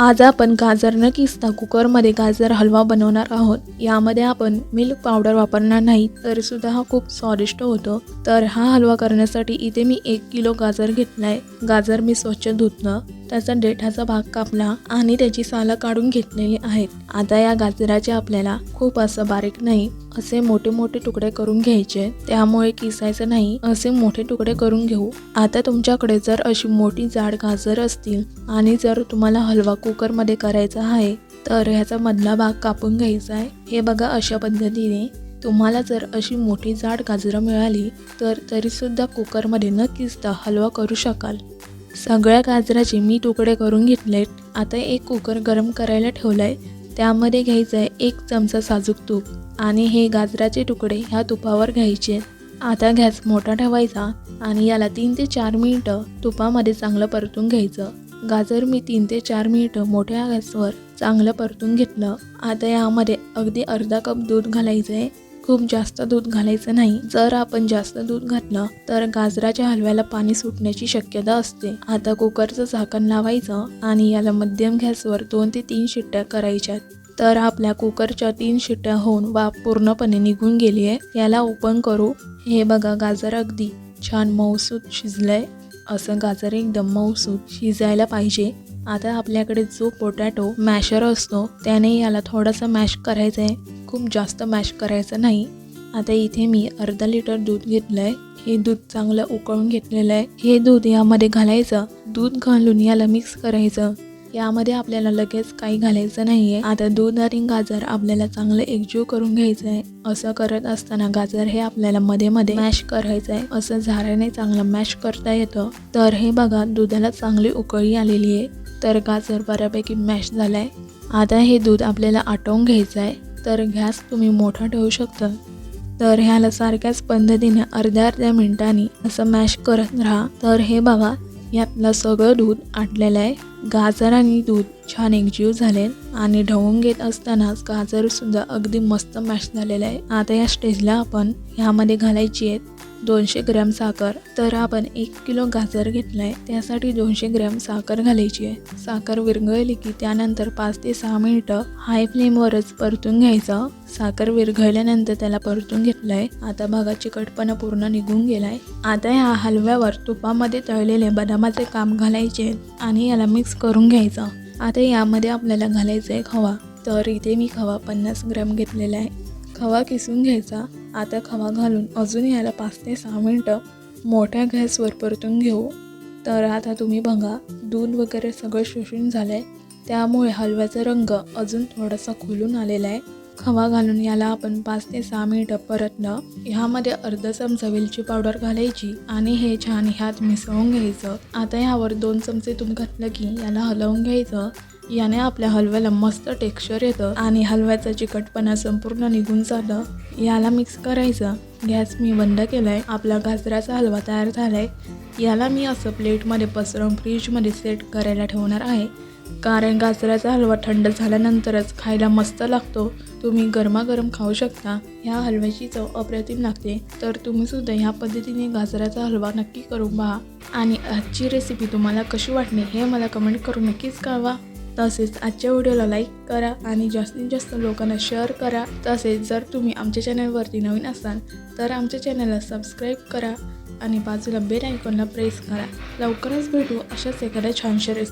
आज आपण गाजर न किसता कुकरमध्ये गाजर हलवा बनवणार आहोत. यामध्ये आपण मिल्क पावडर वापरणार नाही तरी सुद्धा हा खूप स्वादिष्ट होतो. तर हा हलवा करण्यासाठी इथे मी एक किलो गाजर घेतलाय. गाजर मी स्वच्छ धुतलं. त्याचा देठाचा भाग कापला आणि त्याची सालं काढून घेतलेली आहेत. आता या गाजराचे आपल्याला खूप असं बारीक नाही असे मोठे मोठे तुकडे करून घ्यायचे. त्यामुळे किसायचं नाही असे मोठे तुकडे करून घेऊ. आता तुमच्याकडे जर अशी मोठी जाड गाजर असतील आणि जर तुम्हाला हलवा कुकरमध्ये करायचा आहे तर ह्याचा मधला भाग कापून घ्यायचा आहे. हे बघा अशा पद्धतीने तुम्हाला जर अशी मोठी जाड गाजरं मिळाली तर तरीसुद्धा कुकरमध्ये न किसता हलवा करू शकाल. सगळ्या गाजराचे मी तुकडे करून घेतलेत. आता एक कुकर गरम करायला ठेवलाय. त्यामध्ये घ्यायचं आहे एक चमचा साजूक तूप आणि हे गाजराचे तुकडे ह्या तुपावर घ्यायचे. आता गॅस मोठा ठेवायचा आणि याला तीन ते चार मिनिटं तुपामध्ये चांगलं परतून घ्यायचं. गाजर मी तीन ते चार मिनिटं मोठ्या गॅसवर चांगलं परतून घेतलं. आता यामध्ये अगदी अर्धा कप दूध घालायचं आहे खूप जास्त दूध घालायचं नाही. जर आपण जास्त दूध घातलं तर गाजराच्या हलव्याला पाणी सुटण्याची शक्यता असते. आता कुकरचं झाकण लावायचं आणि याला मध्यम गॅसवर दोन ते तीन शिट्ट्या करायच्या तर आपल्या कुकरच्या तीन शिट्ट्या होऊन वाफ पूर्णपणे निघून गेली आहे. याला ओपन करू. हे बघा गाजर अगदी छान मऊसूत शिजलंय. असं गाजर एकदम मऊसूत शिजायला पाहिजे. आता आपल्याकडे जो पोटॅटो मॅशर असतो त्याने याला थोडासा मॅश करायचं आहे खूप जास्त मॅश करायचं नाही. आता इथे मी अर्धा लिटर दूध घेतलं आहे हे दूध चांगलं उकळून घेतलेलं आहे. हे दूध यामध्ये घालायचं. दूध घालून याला मिक्स करायचं. यामध्ये आपल्याला लगेच काही घालायचं नाही आहे आता दूध आणि गाजर आपल्याला चांगलं एकजीव करून घ्यायचं आहे असं करत असताना गाजर हे आपल्याला मध्ये मध्ये मॅश करायचं आहे असं झाऱ्याने चांगलं मॅश करता येतं. तर हे बघा दुधाला चांगली उकळी आलेली आहे. तर गाजर बऱ्यापैकी मॅश झालं आहे आता हे दूध आपल्याला आटवून घ्यायचं आहे तर गॅस तुम्ही मोठा ठेवू शकता. तर ह्याला सारख्याच पद्धतीने अर्ध्या अर्ध्या मिनिटांनी असं मॅश करत राहा. तर हे बघा यातलं सगळं दूध आटलेलं आहे. गाजर आणि दूध छान एकजीव झाले आणि ढवून घेत असतानाच गाजर सुद्धा अगदी मस्त मॅश झालेलं आहे. आता या स्टेजला आपण ह्यामध्ये घालायची आहेत. दोनशे ग्रॅम साखर तर आपण एक किलो गाजर घेतला आहे त्यासाठी दोनशे ग्रॅम साखर घालायची आहे. साखर विरघळली की त्यानंतर पाच ते सहा मिनिटं हाय फ्लेमवरच परतून घ्यायचं. साखर विरघळल्यानंतर त्याला परतून घेतलं आहे आता बघा चिकटपणा पूर्ण निघून गेला आहे आता ह्या हलव्यावर तुपामध्ये तळलेले बदामाचे काम घालायचे आणि याला मिक्स करून घ्यायचं. आता यामध्ये आपल्याला घालायचं आहे खवा. तर इथे मी खवा पन्नास ग्रॅम घेतलेला आहे. खवा किसून घ्यायचा. आता खवा घालून अजून याला पाच ते सहा मिनटं मोठ्या गॅसवर परतून घेऊ. तर आता तुम्ही बघा दूध वगैरे सगळं शोषून झालं आहे त्यामुळे हलव्याचा रंग अजून थोडासा खुलून आलेला आहे. खवा घालून याला आपण पाच ते सहा मिनटं परतलं ह्यामध्ये अर्धा चमचा वेलची पावडर घालायची आणि हे छान ह्यात मिसळून घ्यायचं. आता ह्यावर दोन चमचे तूप घातलं की याला हलवून घ्यायचं. याने आपल्या हलव्याला मस्त टेक्स्चर येतं आणि हलव्याचा चिकटपणा संपूर्ण निघून जातं. याला मिक्स करायचं. गॅस मी बंद केला आहे आपला गाजराचा हलवा तयार झाला आहे याला मी असं प्लेटमध्ये पसरवून फ्रीजमध्ये सेट करायला ठेवणार आहे. कारण गाजराचा हलवा थंड झाल्यानंतरच खायला मस्त लागतो. तुम्ही गरमागरम खाऊ शकता. ह्या हलव्याची चव अप्रतिम लागते. तर तुम्ही सुद्धा ह्या पद्धतीने गाजराचा हलवा नक्की करून पहा. आणि आजची रेसिपी तुम्हाला कशी वाटली हे मला कमेंट करून नक्कीच कळवा. तसेच आजच्या व्हिडिओला लाईक करा आणि जास्तीत जास्त लोकांना शेअर करा. तसेच जर तुम्ही आमच्या चॅनलवरती नवीन असाल तर आमच्या चॅनलला सबस्क्राईब करा आणि बाजूला बेल आयकॉनला प्रेस करा. लवकरच भेटू अशाच एखाद्या छानशा रेसिपी